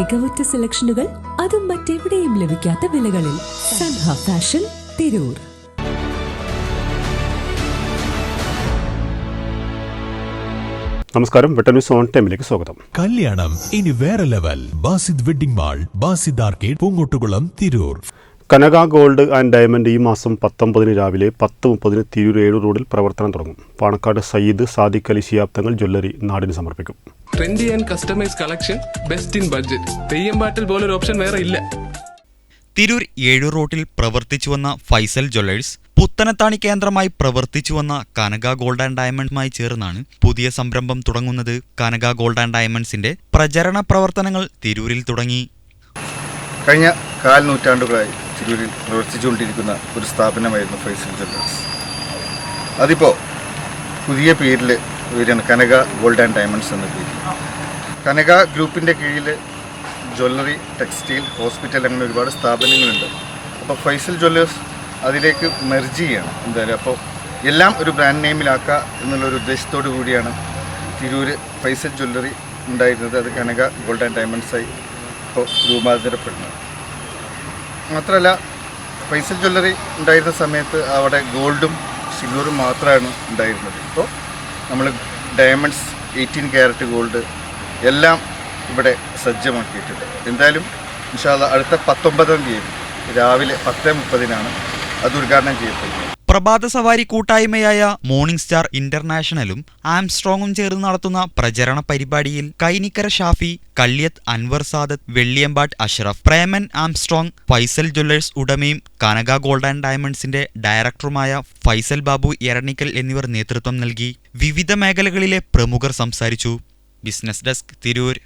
മികവുറ്റ സെലക്ഷനുകൾ അതും മറ്റെവിടെയും ലഭിക്കാത്ത വിലകളിൽ സൻഹ ഫാഷൻ തിരൂർ. നമസ്കാരം. വെട്ട ന്യൂസ് ഓൺ ടൈമിലേക്ക് സ്വാഗതം. കല്യാണം ഇനി വേറെ level. Basid wedding mall Basid arcade Poongottukulam Tirur. Kanaka gold and diamond ഈ മാസം പത്തൊമ്പതിന് രാവിലെ പത്ത് മുപ്പതിന് തിരൂർ ഏഴു റോഡിൽ പ്രവർത്തനം തുടങ്ങും. പാണക്കാട് സയ്യിദ് സാദിഖ് അലി ശിയാബ്ദങ്ങൾ ജ്വല്ലറി നാടിന് സമർപ്പിക്കും. Trendy and customise collection best in budget Theyyam പാട്ടിൽ പോലൊരു ഓപ്ഷൻ വേറെ ഇല്ല. തിരൂർ ഏഴു റോട്ടിൽ പ്രവർത്തിച്ചുവന്ന ഫൈസൽ ജ്വല്ലേഴ്സ് പുത്തനത്താണി കേന്ദ്രമായി പ്രവർത്തിച്ചുവന്ന കനക ഗോൾഡ് ആൻഡ് ഡയമണ്ടുമായി ചേർന്നാണ് പുതിയ സംരംഭം തുടങ്ങുന്നത്. കനക ഗോൾഡ് ആൻഡ് ഡയമണ്ട്സിന്റെ പ്രചരണ പ്രവർത്തനങ്ങൾ തിരൂരിൽ തുടങ്ങി. കഴിഞ്ഞ കാൽ നൂറ്റാണ്ടുകളായി തിരൂരിൽ പ്രവർത്തിച്ചുകൊണ്ടിരിക്കുന്ന ഒരു സ്ഥാപനമായിരുന്നു ഫൈസൽ ജ്വല്ലേഴ്സ്. അതിപ്പോ പുതിയ പേരിൽ വരികയാണ് കനക ഗോൾഡ് ആൻഡ് ഡയമണ്ട്സ് എന്ന പേര്. കനക ഗ്രൂപ്പിന്റെ കീഴിൽ ജ്വല്ലറി ടെക്സ്റ്റൈൽ ഹോസ്പിറ്റൽ അങ്ങനെ ഒരുപാട് സ്ഥാപനങ്ങളുണ്ട്. അപ്പോൾ ഫൈസൽ ജ്വല്ലേഴ്സ് അതിലേക്ക് മെർജ് ചെയ്യണം. എന്തായാലും അപ്പോൾ എല്ലാം ഒരു ബ്രാൻഡ് നെയിമിലാക്കുക എന്നുള്ളൊരു ഉദ്ദേശത്തോടു കൂടിയാണ് തിരൂര് ഫൈസൽ ജ്വല്ലറി ഉണ്ടായിരുന്നത്. അത് കനക ഗോൾഡ് ആൻഡ് ഡയമണ്ട്സായി ഇപ്പോൾ രൂപാന്തരപ്പെടുന്നത്. മാത്രമല്ല ഫൈസൽ ജ്വല്ലറി ഉണ്ടായിരുന്ന സമയത്ത് അവിടെ ഗോൾഡും സിൽവറും മാത്രമാണ് ഉണ്ടായിരുന്നത്. ഇപ്പോൾ നമ്മൾ ഡയമണ്ട്സ് എയ്റ്റീൻ ക്യാരറ്റ് ഗോൾഡ് എല്ലാം ഇവിടെ സജ്ജമാക്കിയിട്ടുണ്ട്. എന്തായാലും ഇൻഷാല്ല അടുത്ത പത്തൊമ്പതാം തീയതി രാവിലെ പത്ത് മുപ്പതിനാണ് അത് ഉദ്ഘാടനം ചെയ്യപ്പെടുന്നത്. പ്രഭാത സവാരി കൂട്ടായ്മയായ മോർണിംഗ് സ്റ്റാർ ഇന്റർനാഷണലും ആംസ്ട്രോങ്ങും ചേർന്ന് നടത്തുന്ന പ്രചരണ പരിപാടിയിൽ കൈനിക്കര ഷാഫി കള്ളിയത്ത് അൻവർ സാദത്ത് വെള്ളിയമ്പാട്ട് അഷ്റഫ് പ്രേമൻ ആംസ്ട്രോങ് ഫൈസൽ ജ്വല്ലേഴ്സ് ഉടമയും കനക ഗോൾഡ് ആൻഡ് ഡയമണ്ട്സിന്റെ ഡയറക്ടറുമായ ഫൈസൽ ബാബു എരണിക്കൽ എന്നിവർ നേതൃത്വം നൽകി വിവിധ മേഖലകളിലെ പ്രമുഖർ സംസാരിച്ചു. Business desk Tirur.